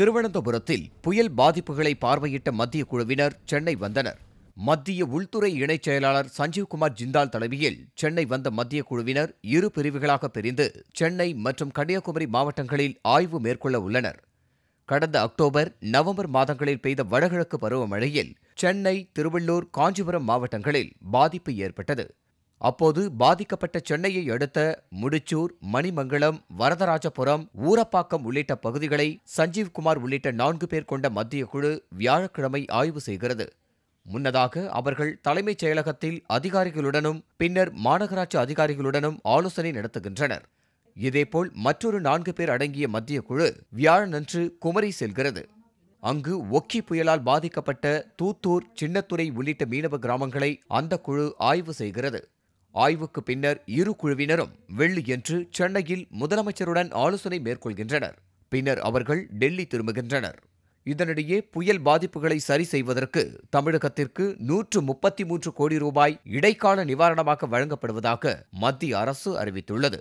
திருவனந்தபுரத்தில் புயல் பாதிப்புகளை பார்வையிட்ட மத்திய குழுவினர் சென்னை வந்தனர். மத்திய உள்துறை இணைச் செயலாளர் சஞ்சீவ்குமார் ஜிந்தால் தலைமையில் சென்னை வந்த மத்திய குழுவினர் இரு பிரிவுகளாக பிரிந்து சென்னை மற்றும் கன்னியாகுமரி மாவட்டங்களில் ஆய்வு மேற்கொள்ள உள்ளனர். கடந்த அக்டோபர் நவம்பர் மாதங்களில் பெய்த வடகிழக்கு பருவமழையில் சென்னை திருவள்ளூர் காஞ்சிபுரம் மாவட்டங்களில் பாதிப்பு ஏற்பட்டது. அப்போது பாதிக்கப்பட்ட சென்னையை அடுத்த முடிச்சூர் மணிமங்கலம் வரதராஜபுரம் ஊரப்பாக்கம் உள்ளிட்ட பகுதிகளை சஞ்சீவ்குமார் உள்ளிட்ட நான்கு பேர் கொண்ட மத்திய குழு வியாழக்கிழமை ஆய்வு செய்கிறது. முன்னதாக அவர்கள் தலைமைச் செயலகத்தில் அதிகாரிகளுடனும் பின்னர் மாநகராட்சி அதிகாரிகளுடனும் ஆலோசனை நடத்துகின்றனர். இதேபோல் மற்றொரு நான்கு பேர் அடங்கிய மத்திய குழு வியாழனன்று குமரி செல்கிறது. அங்கு ஒக்கி புயலால் பாதிக்கப்பட்ட தூத்தூர் சின்னத்துறை உள்ளிட்ட மீனவ கிராமங்களை அந்த குழு ஆய்வு செய்கிறது. ஆய்வுக்கு பின்னர் இரு குழுவினரும் வெள்ளியன்று சென்னையில் முதலமைச்சருடன் ஆலோசனை மேற்கொள்கின்றனர். பின்னர் அவர்கள் டெல்லி திரும்புகின்றனர். இதனிடையே புயல் பாதிப்புகளை சரி செய்வதற்கு தமிழகத்திற்கு நூற்று முப்பத்தி மூன்று கோடி ரூபாய் இடைக்கால நிவாரணமாக வழங்கப்படுவதாக மத்திய அரசு அறிவித்துள்ளது.